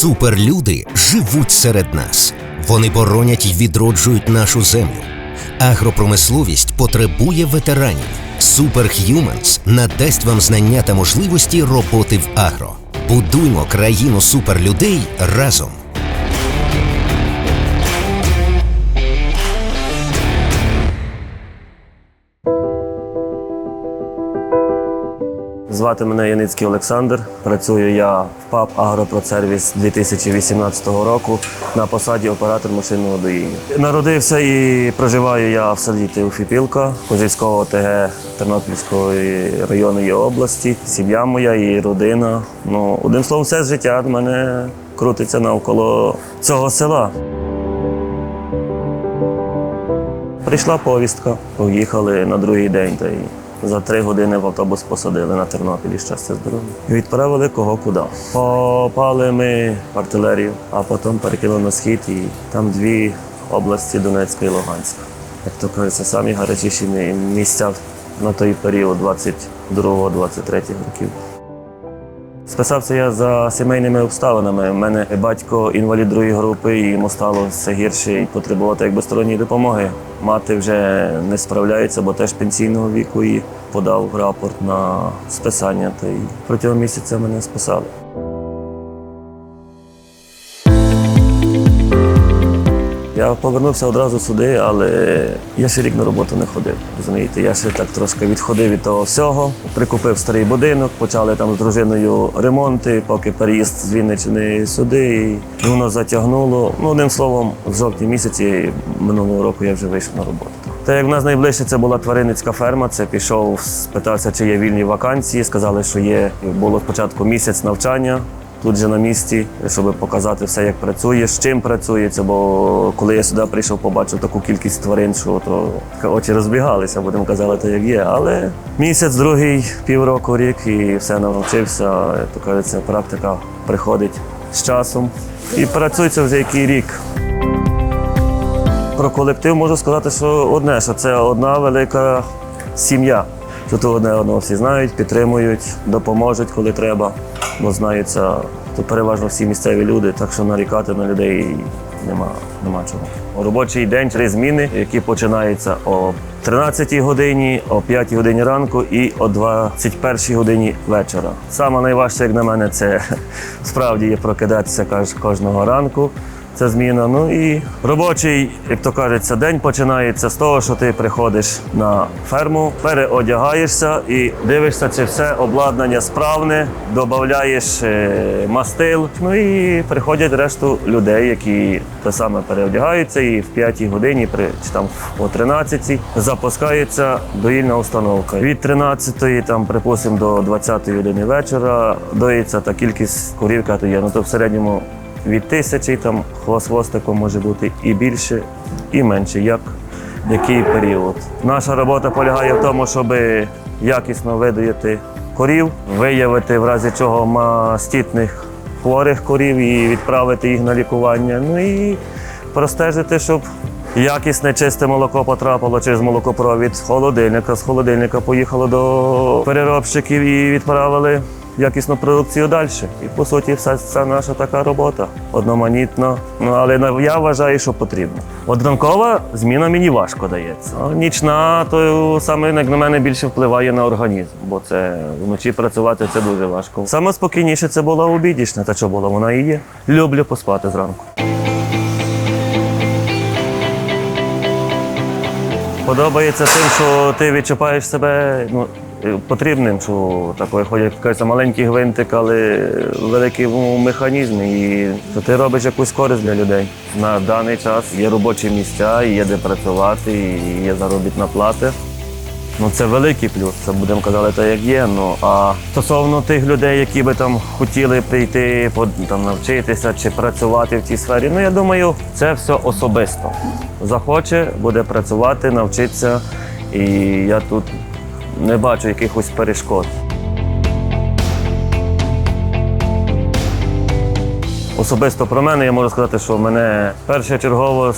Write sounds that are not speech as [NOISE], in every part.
Суперлюди живуть серед нас. Вони боронять і відроджують нашу землю. Агропромисловість потребує ветеранів. Superhumans надасть вам знання та можливості роботи в агро. Будуймо країну суперлюдей разом. Звати мене Яницький Олександр. Працюю я в ПАП Агропродсервіс 2018 року на посаді оператор машинного доїння. Народився і проживаю я в селі Теофіпілка Козівського ОТГ Тернопільської районної області. Сім'я моя і родина. Ну, одним словом, все життя в мене крутиться навколо цього села. Прийшла повістка, поїхали на другий день. Та й за три години в автобус посадили на Тернопілі щастя здоров'я. Відправили кого куди. Попали ми в артилерію, а потім перекинули на схід і там дві області Донецька і Луганська. Як то кажеться, самі гарячіші місця на той період 22-23 років. Списався я за сімейними обставинами. У мене батько інвалід другої групи, і йому стало все гірше і потребувати якби сторонньої допомоги. Мати вже не справляється, бо теж пенсійного віку і подав рапорт на списання. Та й протягом місяця мене списали. Я повернувся одразу сюди, але я ще рік на роботу не ходив. Розумієте, я ще так трошки відходив від того всього. Прикупив старий будинок, почали там з дружиною ремонти, поки переїзд з Вінниччини сюди. І воно затягнуло. Ну, одним словом, в жовтні місяці минулого року я вже вийшов на роботу. Та як в нас найближче це була тваринницька ферма, це пішов, спитався, чи є вільні вакансії. Сказали, що є. Було спочатку місяць навчання тут же на місці, щоб показати все, як працює, з чим працюється. Бо коли я сюди прийшов, побачив таку кількість тварин, що то очі розбігалися, будемо казати, як є. Але місяць, другий, півроку, рік і все навчився. То кажеться, практика приходить з часом. І працюється вже який рік. Про колектив можу сказати, що одне, що це одна велика сім'я. Тут одне одного всі знають, підтримують, допоможуть, коли треба, бо знаються тут переважно всі місцеві люди, так що нарікати на людей нема, нема чого. Робочий день три зміни, які починаються о 13 годині, о 5 годині ранку і о 21 годині вечора. Саме найважче, як на мене, це [LAUGHS] справді є прокидатися кожного ранку. Це зміна. Ну і робочий, як то кажеться, день починається з того, що ти приходиш на ферму, переодягаєшся і дивишся, чи все обладнання справне, додаєш мастил. Ну і приходять решту людей, які те саме переодягаються, і в 5 годині при чи там о 13 запускається доїльна установка. Від 13 там, припустимо, до 20 години вечора доїться та кількість корів, яка є. Ну то в середньому від тисячі там хвост хвостиком може бути і більше, і менше, як який період. Наша робота полягає в тому, щоб якісно видоїти корів, виявити в разі чого мастітних хворих корів і відправити їх на лікування. Ну і простежити, щоб якісне чисте молоко потрапило через молокопровід з холодильника. З холодильника поїхало до переробщиків і відправили якісну продукцію далі. І по суті, вся ця наша така робота одноманітна. Ну але я вважаю, що потрібно. От зміна мені важко дається. А нічна, то саме як на мене більше впливає на організм, бо це вночі працювати це дуже важко. Саме спокійніше це була обідішня, та що була, вона і є. Люблю поспати зранку. Подобається тим, що ти відчуваєш себе ну, потрібним, що такий ходять кажеться, маленький гвинтик, але великий в механізмі. І що ти робиш якусь користь для людей. На даний час є робочі місця, є де працювати, і є заробітна плата. Ну це великий плюс, це будемо казати, так як є. Ну а стосовно тих людей, які би там хотіли прийти, там навчитися чи працювати в цій сфері, ну я думаю, це все особисто. Захоче, буде працювати, навчитися, і я тут не бачу якихось перешкод. Особисто про мене я можу сказати, що мене першочергово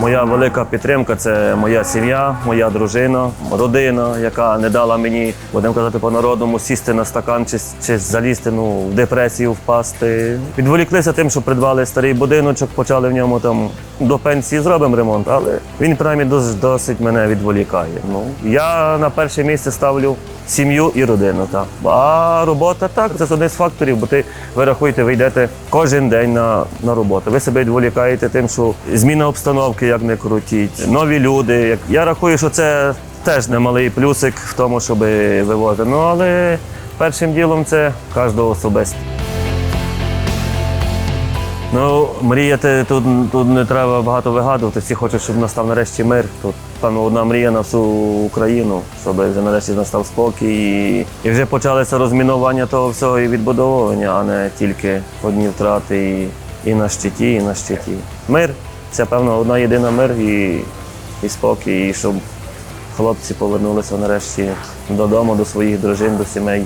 моя велика підтримка це моя сім'я, моя дружина, родина, яка не дала мені, будемо казати по-народному, сісти на стакан чи, чи залізти ну, в депресію, впасти. Відволіклися тим, що придбали старий будиночок, почали в ньому там до пенсії зробимо ремонт, але він принаймні дос- досить мене відволікає. Ну, я на перше місце ставлю сім'ю і родину. Так. А робота так, це один з факторів, бо ти ви рахуєте, ви йдете кожен день на, на роботу. Ви себе відволікаєте тим, що зміна обстановки, як не крутіть, нові люди. Як- Я рахую, що це теж немалий плюсик в тому, щоб вивозити. Ну але першим ділом це кожного особисто. Ну, мріяти тут, тут не треба багато вигадувати. Всі хочуть, щоб настав нарешті мир. Тут певно одна мрія на всю Україну, щоб вже нарешті настав спокій. І, і вже почалося розмінування того всього і відбудовування, а не тільки одні втрати і, і на щиті, і на щиті. Мир це певно одна єдина мир і, і спокій, і щоб хлопці повернулися нарешті додому, до своїх дружин, до сімей.